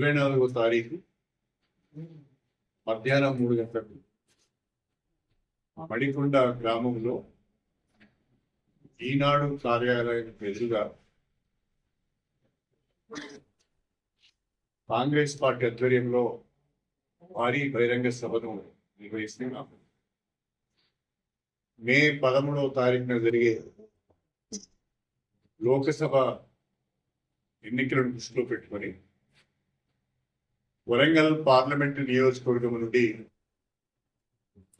ఇరవై నాలుగో తారీఖు మధ్యాహ్నం మూడు గంటలకు మడికొండ గ్రామంలో ఈనాడు కార్యాలయం ఎదురుగా కాంగ్రెస్ పార్టీ ఆధ్వర్యంలో భారీ బహిరంగ సభను నిర్వహిస్తున్నాం. మే పదమూడవ తారీఖున జరిగే లోకసభ ఎన్నికలను దృష్టిలో పెట్టుకొని వరంగల్ పార్లమెంటు నియోజకవర్గం నుండి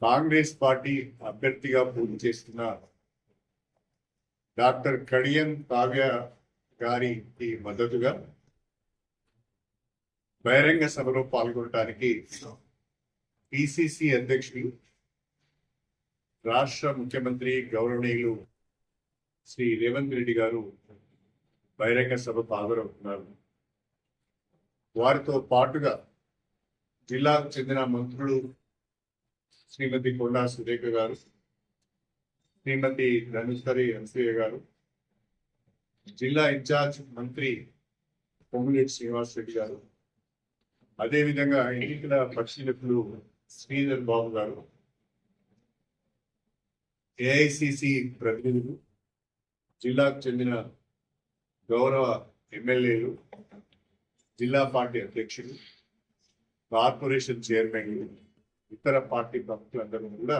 కాంగ్రెస్ పార్టీ అభ్యర్థిగా పోటీ చేస్తున్న డాక్టర్ కడియన్ కావ్య గారికి మద్దతుగా బహిరంగ సభలో పాల్గొనడానికి పిసిసి అధ్యక్షులు రాష్ట్ర ముఖ్యమంత్రి గౌరవనీయులు శ్రీ రేవంత్ రెడ్డి గారు బహిరంగ సభ పాల్గొనుతున్నారు వారితో పాటుగా జిల్లాకు చెందిన మంత్రులు శ్రీమతి కొండా సురేఖ గారు శ్రీమతి ధనుష్కరి అన్సూయ గారు జిల్లా ఇన్ఛార్జ్ మంత్రి పొంగులేటి శ్రీనివాస్ రెడ్డి గారు. అదేవిధంగా ఎన్నికల పరిశీలకులు శ్రీధర్ బాబు గారు ఏఐసిసి ప్రతినిధులు జిల్లాకు చెందిన గౌరవ ఎమ్మెల్యేలు జిల్లా పార్టీ అధ్యక్షులు కార్పొరేషన్ చైర్మన్లు ఇతర పార్టీ ప్రముఖులందరూ కూడా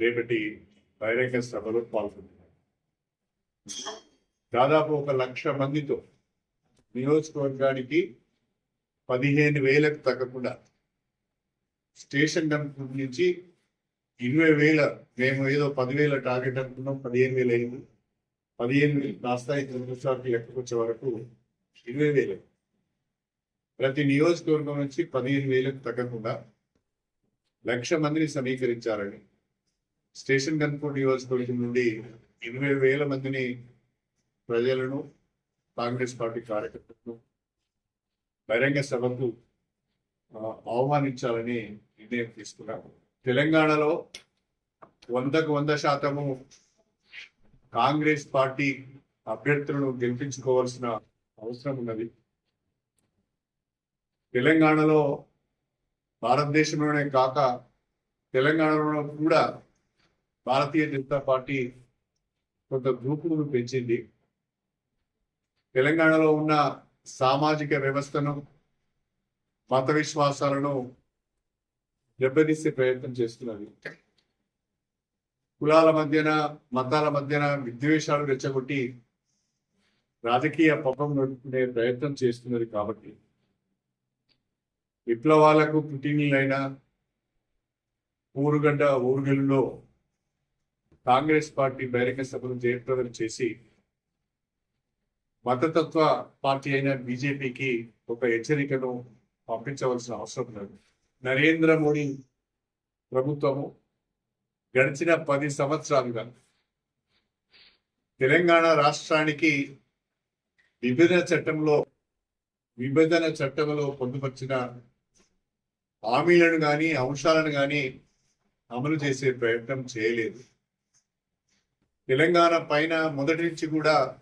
రేపటి బహిరంగ సభలో పాల్గొంటున్నారు. దాదాపు ఒక లక్ష మందితో నియోజకవర్గానికి పదిహేను వేలకు తగ్గకుండా స్టేషన్ కనుక నుంచి ఇరవై వేల మేము ఏదో పదివేల టార్గెట్ అనుకున్నాం పదిహేను వేలు అయింది. పదిహేను వేలు కాస్త ఐదు నిమిషాలకు లెక్కకొచ్చే వరకు ఇరవై వేలు ప్రతి నియోజకవర్గం నుంచి పదిహేను వేలకు తగ్గకుండా లక్ష మందిని సమీకరించాలని స్టేషన్ కన్పూర్ నియోజకవర్గం నుండి ఇరవై వేల మందిని ప్రజలను కాంగ్రెస్ పార్టీ కార్యకర్తలను బహిరంగ సభకు అవమానించాలని ఆహ్వానించాలని నిర్ణయం తీసుకున్నాము తెలంగాణలో వందకు వంద శాతము కాంగ్రెస్ పార్టీ అభ్యర్థులను గెలిపించుకోవాల్సిన అవసరం ఉన్నది. తెలంగాణలో భారతదేశంలోనే కాక తెలంగాణలో కూడా భారతీయ జనతా పార్టీ కొంత గ్రూపులను పెంచింది. తెలంగాణలో ఉన్న సామాజిక వ్యవస్థను మత విశ్వాసాలను దెబ్బతీసే ప్రయత్నం చేస్తున్నది. కులాల మధ్యన మతాల మధ్యన విద్వేషాలు రెచ్చగొట్టి రాజకీయ పబ్బం నడుపుకునే ప్రయత్నం చేస్తున్నది కాబట్టి విప్లవాలకు పుట్టినీళ్ళైన ఊరుగడ్డ ఊరుగల్లో కాంగ్రెస్ పార్టీ బహిరంగ సభను జయప్రదం చేసి మతతత్వ పార్టీ అయిన బీజేపీకి ఒక హెచ్చరికను పంపించవలసిన అవసరం ఉన్నది నరేంద్ర మోడీ ప్రభుత్వము గడిచిన పది సంవత్సరాలుగా తెలంగాణ రాష్ట్రానికి విభజన చట్టంలో విభజన చట్టంలో పొందుపరిచిన హామీలను కానీ అంశాలను కానీ అమలు చేసే ప్రయత్నం చేయలేదు. తెలంగాణ పైన మొదటి నుంచి కూడా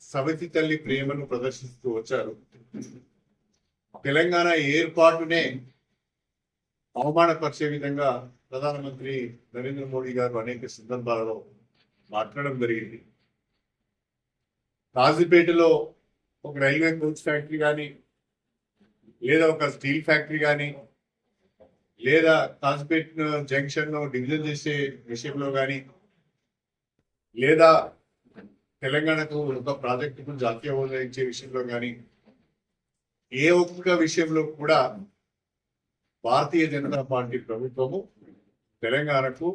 సవితి తల్లి ప్రేమను ప్రదర్శిస్తూ వచ్చారు. తెలంగాణ ఏర్పాటునే అవమానపరిచే విధంగా ప్రధానమంత్రి నరేంద్ర మోడీ గారు అనేక సందర్భాలలో మాట్లాడడం జరిగింది. కాజీపేటలో ఒక రైల్వే కోచ్ ఫ్యాక్టరీ కానీ లేదా ఒక స్టీల్ ఫ్యాక్టరీ కానీ లేదా కాజీపేట జంక్షన్ను డివిజన్ చేసే విషయంలో కానీ లేదా తెలంగాణకు ఒక ప్రాజెక్టుకు జాతీయ హోదా ఇచ్చే విషయంలో కానీ ఏ ఒక్క విషయంలో కూడా భారతీయ జనతా పార్టీ ప్రభుత్వము తెలంగాణకు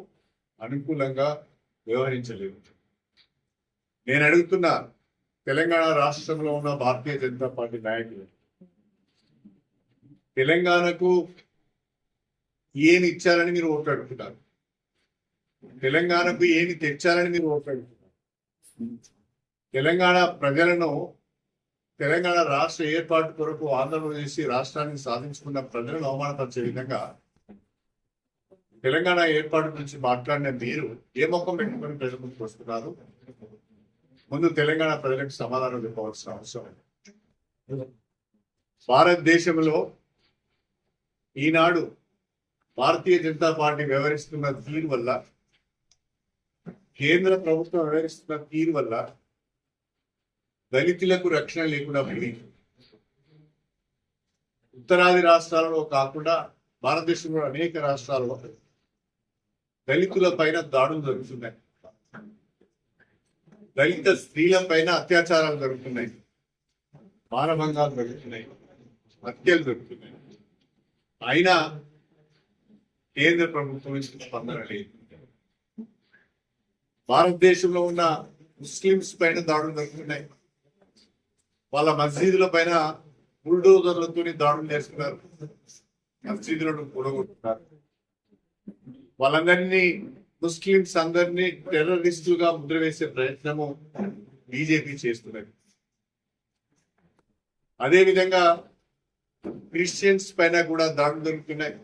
అనుకూలంగా వ్యవహరించలేదు. నేను అడుగుతున్న తెలంగాణ రాష్ట్రంలో ఉన్న భారతీయ జనతా పార్టీ నాయకులు తెలంగాణకు ఏమి ఇచ్చారని మీరు ఓట్లాడుతున్నారు తెలంగాణకు ఏమి తెచ్చారని మీరు ఓట్లాడుతున్నారు తెలంగాణ ప్రజలను తెలంగాణ రాష్ట్ర ఏర్పాటు కొరకు ఆంధ్రప్రదేశ్ రాష్ట్రాన్ని సాధించుకున్న ప్రజలను అవమానపరిచే విధంగా తెలంగాణ ఏర్పాటు గురించి మాట్లాడిన మీరు ఏ మొక్కం పెట్టుకుని ప్రజల ముందుకు వస్తున్నారు? ముందు తెలంగాణ ప్రజలకు సమాధానం చెప్పవలసిన అవసరం ఉంది. భారతదేశంలో ఈనాడు భారతీయ జనతా పార్టీ వ్యవహరిస్తున్న తీరు వల్ల కేంద్ర ప్రభుత్వం వ్యవహరిస్తున్న తీరు వల్ల దళితులకు రక్షణ లేకుండా పోయింది. ఉత్తరాది రాష్ట్రాలలో కాకుండా భారతదేశంలో అనేక రాష్ట్రాల్లో దళితుల పైన దాడులు జరుగుతున్నాయి. దళిత స్త్రీల పైన అత్యాచారాలు జరుగుతున్నాయి. మానభంగాలు జరుగుతున్నాయి. హత్యలు జరుగుతున్నాయి. అయినా కేంద్ర ప్రభుత్వం ఇచ్చిన స్పందన లేదు భారతదేశంలో ఉన్న ముస్లింస్ పైన దాడులు జరుగుతున్నాయి. వాళ్ళ మసీదుల పైన బుల్డోజర్లతో దాడులు చేస్తున్నారు. మసీదులను కూడగొట్టున్నారు వాళ్ళందరినీ ముస్లింస్ అందరినీ టెర్రరిస్టులుగా ముద్ర వేసే ప్రయత్నము బీజేపీ చేస్తున్నది. అదే విధంగా క్రిస్టియన్స్ పైన కూడా దాడులు జరుగుతున్నాయి.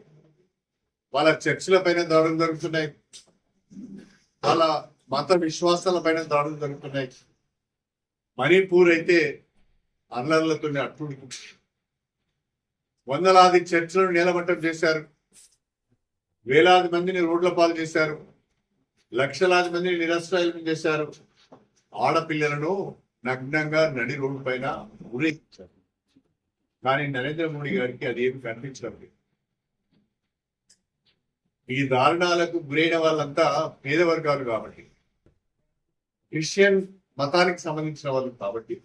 వాళ్ళ చర్చిల పైన దాడులు జరుగుతున్నాయి. వాళ్ళ మత విశ్వాసాల పైన దాడులు జరుగుతున్నాయి. మణిపూర్ అయితే అల్లర్లతో అట్టుడు వందలాది చర్చలను నేలమట్టం చేశారు. వేలాది మందిని రోడ్ల పాలు చేశారు. లక్షలాది మందిని నిరస్త్రాయులను చేశారు. ఆడపిల్లలను నగ్నంగా నడి రోడ్డు పైన ఊరేగించారు. కానీ నరేంద్ర మోడీ గారికి అది ఏమి కనిపించడం లేదు. ఈ దారుణాలకు గురైన వాళ్ళంతా పేద వర్గాలు కాబట్టి. క్రిస్టియన్ మతానికి సంబంధించిన వాళ్ళు కాబట్టి.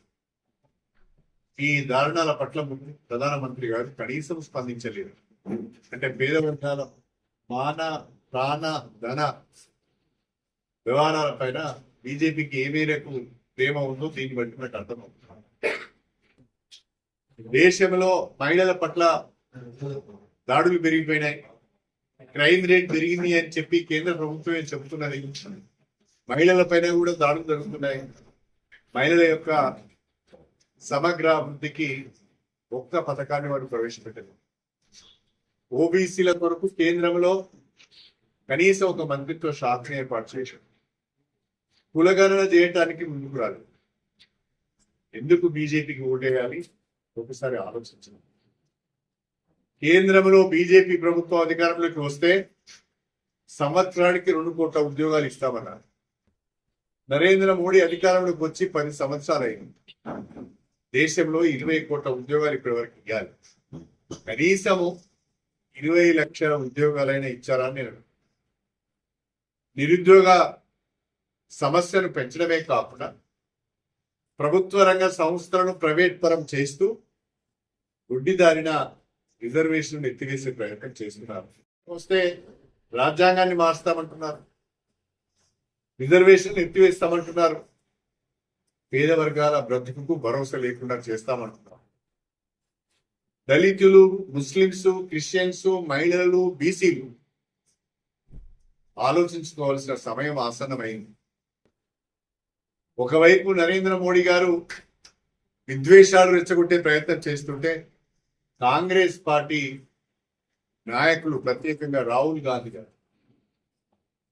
ఈ దారుణాల పట్ల ప్రధానమంత్రి గారు కనీసం స్పందించలేదు. అంటే పేద వర్గాల మాన ప్రాణ ధన వ్యవహారాల పైన బీజేపీకి ఏ మేరకు ప్రేమ ఉందో దీన్ని బట్టి మనకు అర్థమవుతుంది. దేశంలో మహిళల పట్ల దాడులు పెరిగిపోయినాయి. క్రైమ్ రేట్ పెరిగింది అని చెప్పి కేంద్ర ప్రభుత్వమే చెబుతున్నది. మహిళల పైన కూడా దాడులు జరుగుతున్నాయి. మహిళల యొక్క సమగ్ర అభివృద్ధికి ఒక్క పథకాన్ని వారు ప్రవేశపెట్టారు ఓబీసీల కొరకు కేంద్రంలో కనీసం ఒక మంత్రిత్వ శాఖను ఏర్పాటు చేశారు కులగణన చేయటానికి ముందుకు రాలేదు. ఎందుకు బీజేపీకి ఓటేయాలి? ఒకసారి ఆలోచించండి. కేంద్రంలో బీజేపీ ప్రభుత్వం అధికారంలోకి వస్తే సంవత్సరానికి రెండు కోట్ల ఉద్యోగాలు ఇస్తామన్నారు. నరేంద్ర మోడీ అధికారంలోకి వచ్చి పది సంవత్సరాలు అయింది దేశంలో ఇరవై కోట్ల ఉద్యోగాలు ఇప్పటి వరకు ఇవ్వాలి. కనీసము ఇరవై లక్షల ఉద్యోగాలైనా ఇచ్చారా అని నేను నిరుద్యోగ సమస్యను పెంచడమే కాకుండా ప్రభుత్వ రంగ సంస్థలను ప్రైవేట్ పరం చేస్తూ గుడ్డిదారిన రిజర్వేషన్ ఎత్తివేసే ప్రయత్నం చేస్తున్నారు. వస్తే రాజ్యాంగాన్ని మార్స్తామంటున్నారు. రిజర్వేషన్ ఎత్తివేస్తామంటున్నారు. పేద వర్గాల బ్రతుకుకు భరోసా లేకుండా చేస్తామంటున్నారు. దళితులు ముస్లింస్ క్రిస్టియన్స్ మహిళలు బీసీలు ఆలోచించుకోవాల్సిన సమయం ఆసన్నమైంది. ఒకవైపు నరేంద్ర మోడీ గారు విద్వేషాలు రెచ్చగొట్టే ప్రయత్నం చేస్తుంటే కాంగ్రెస్ పార్టీ నాయకులు ప్రత్యేకంగా రాహుల్ గాంధీ గారు.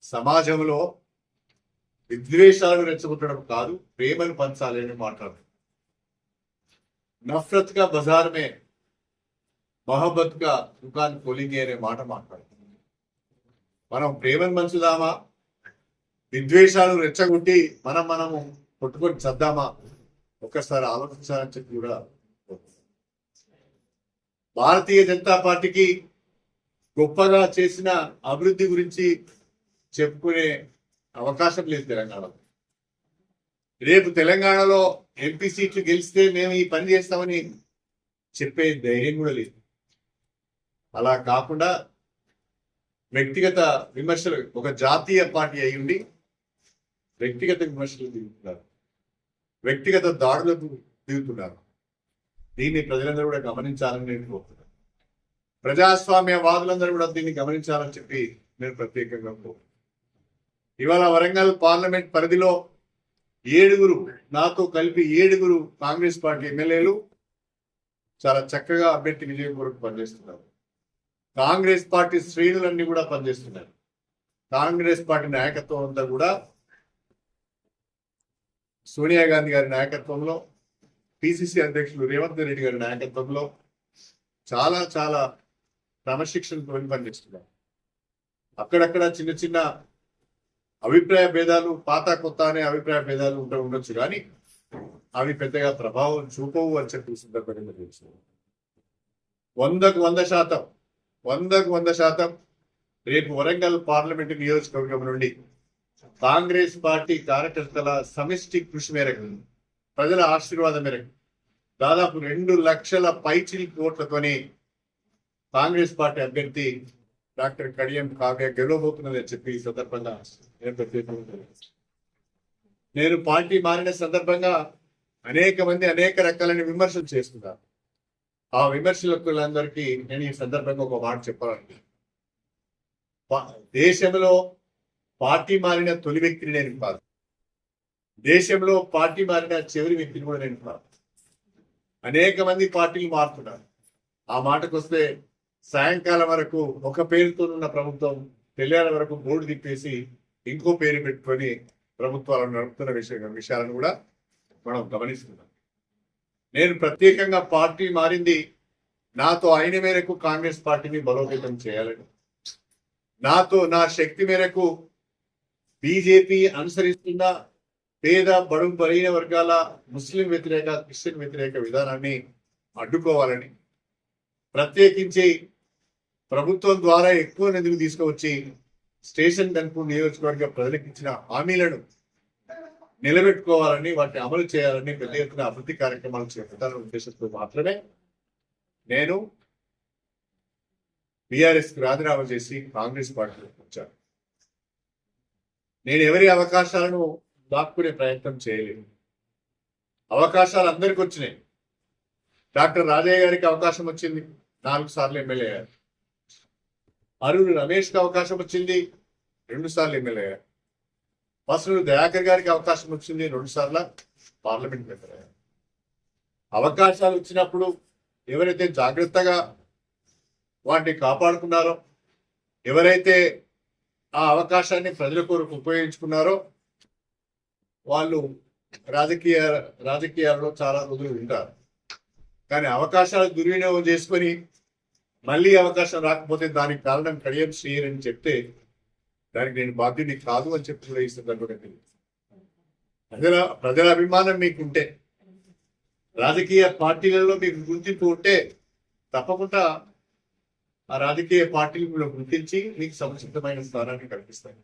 సమాజంలో విద్వేషాలు రెచ్చగొట్టడం కాదు ప్రేమను పంచాలి అని మాట్లాడుతున్నారు నఫరత్ కా బజార్ మే మొహబ్బత్ కా దుకాన్ కోలింగే అనే మాట మాట్లాడుతుంది మనం ప్రేమను పంచుదామా? విద్వేషాలు రెచ్చగొట్టి మనం మనము కొట్టుకొని చద్దామా? ఒక్కసారి ఆలోచించాలని చెప్పి కూడా భారతీయ జనతా పార్టీకి గొప్పగా చేసిన అభివృద్ధి గురించి చెప్పుకునే అవకాశం లేదు తెలంగాణలో. రేపు తెలంగాణలో ఎంపీ సీట్లు గెలిస్తే మేము ఈ పని చేస్తామని చెప్పే ధైర్యం కూడా లేదు. అలా కాకుండా వ్యక్తిగత విమర్శలు ఒక జాతీయ పార్టీ అయి ఉండి వ్యక్తిగత విమర్శలు దిగుతున్నారు. వ్యక్తిగత దాడులకు దిగుతున్నారు. దీన్ని ప్రజలందరూ కూడా గమనించాలని నేను కోరుతున్నాను. ప్రజాస్వామ్య వాదులందరూ కూడా దీన్ని గమనించాలని చెప్పి నేను ప్రత్యేకంగా కోరుతున్నాను. ఇవాళ వరంగల్ పార్లమెంట్ పరిధిలో ఏడుగురు నాతో కలిపి ఏడుగురు కాంగ్రెస్ పార్టీ ఎమ్మెల్యేలు చాలా చక్కగా అభ్యర్థి విజయం కొరకు పనిచేస్తున్నారు. కాంగ్రెస్ పార్టీ శ్రేణులన్నీ కూడా పనిచేస్తున్నారు. కాంగ్రెస్ పార్టీ నాయకత్వం అంతా కూడా సోనియా గాంధీ గారి నాయకత్వంలో పిసిసి అధ్యక్షులు రేవంత్ రెడ్డి గారి నాయకత్వంలో చాలా చాలా క్రమశిక్షణతో పనిచేస్తున్నారు అక్కడక్కడ చిన్న చిన్న అభిప్రాయ భేదాలు పాత కొత్త అనే అభిప్రాయ భేదాలు ఉంట ఉండొచ్చు కానీ అవి పెద్దగా ప్రభావం చూపవు అని చెప్పి సందర్భంగా తెలుసు వందకు వంద శాతం వందకు వంద శాతం రేపు వరంగల్ పార్లమెంటు నియోజకవర్గం నుండి కాంగ్రెస్ పార్టీ కార్యకర్తల సమిష్టి కృషి మేరకు ప్రజల ఆశీర్వాదం మేరకు దాదాపు రెండు లక్షల పైచిల్ కోట్లతోని కాంగ్రెస్ పార్టీ అభ్యర్థి డాక్టర్ కడియం కావ్య గెలవబోతున్నదని చెప్పి ఈ సందర్భంగా నేను నేను పార్టీ మారిన సందర్భంగా అనేక మంది అనేక రకాలైన విమర్శలు చేస్తున్నారు. ఆ విమర్శలకులందరికీ నేను ఈ సందర్భంగా ఒక మాట చెప్పాలండి. దేశంలో పార్టీ మారిన తొలి వ్యక్తిని నేను కాదు. దేశంలో పార్టీ మారిన చివరి వ్యక్తిని కూడా నేను అనేక మంది పార్టీలు మారుతున్నారు. ఆ మాటకు వస్తే సాయంకాలం వరకు ఒక పేరుతో ఉన్న ప్రభుత్వం తెలియాల వరకు బోర్డు తిప్పేసి ఇంకో పేరు పెట్టుకొని ప్రభుత్వాలను నడుపుతున్న విషయం విషయాలను కూడా మనం గమనిస్తున్నాం. నేను ప్రత్యేకంగా పార్టీ మారింది నాతో అయిన మేరకు కాంగ్రెస్ పార్టీని బలోపేతం చేయాలని. నాతో నా శక్తి మేరకు బీజేపీ అనుసరిస్తున్న పేద బడుగు బలహీన వర్గాల ముస్లిం వ్యతిరేక క్రిస్టియన్ వ్యతిరేక విధానాన్ని అడ్డుకోవాలని ప్రత్యేకించి ప్రభుత్వం ద్వారా ఎక్కువ నిధులు తీసుకువచ్చి స్టేషన్ కనుక నియోజకవర్గ ప్రజలకు ఇచ్చిన హామీలను నిలబెట్టుకోవాలని వాటిని అమలు చేయాలని పెద్ద ఎత్తున అభివృద్ధి కార్యక్రమాలు చేపట్టాలనే ఉద్దేశంతో మాత్రమే నేను బీఆర్ఎస్కి రాజీనామా చేసి కాంగ్రెస్ పార్టీలోకి వచ్చాను. నేను ఎవరి అవకాశాలను దాక్కునే ప్రయత్నం చేయలేదు. అవకాశాలు అందరికి వచ్చినాయి. డాక్టర్ రాజయ్య గారికి అవకాశం వచ్చింది. నాలుగు సార్లు ఎమ్మెల్యే అయ్యారు. అరుణ్ రమేష్కి అవకాశం వచ్చింది. రెండు సార్లు ఎమ్మెల్యే అయ్యారు. వసూలు దయాకర్ గారికి అవకాశం వచ్చింది. రెండు సార్లు పార్లమెంట్ మెంబర్ అయ్యారు. అవకాశాలు వచ్చినప్పుడు ఎవరైతే జాగ్రత్తగా వాటిని కాపాడుకున్నారో ఎవరైతే ఆ అవకాశాన్ని ప్రజల కొరకు ఉపయోగించుకున్నారో వాళ్ళు రాజకీయ రాజకీయాల్లో చాలా రోజులు ఉంటారు. కానీ అవకాశాలు దుర్వినియోగం చేసుకొని మళ్ళీ అవకాశం రాకపోతే దానికి కారణం కడియం శ్రీయర్ అని చెప్తే దానికి నేను బాధ్యుని కాదు అని చెప్పి కూడా ఈ సందర్భంగా ప్రజల ప్రజల అభిమానం మీకుంటే రాజకీయ పార్టీలలో మీకు గుర్తింపు ఉంటే తప్పకుండా ఆ రాజకీయ పార్టీలు గుర్తించి మీకు సముచితమైన స్థానాన్ని కల్పిస్తాయి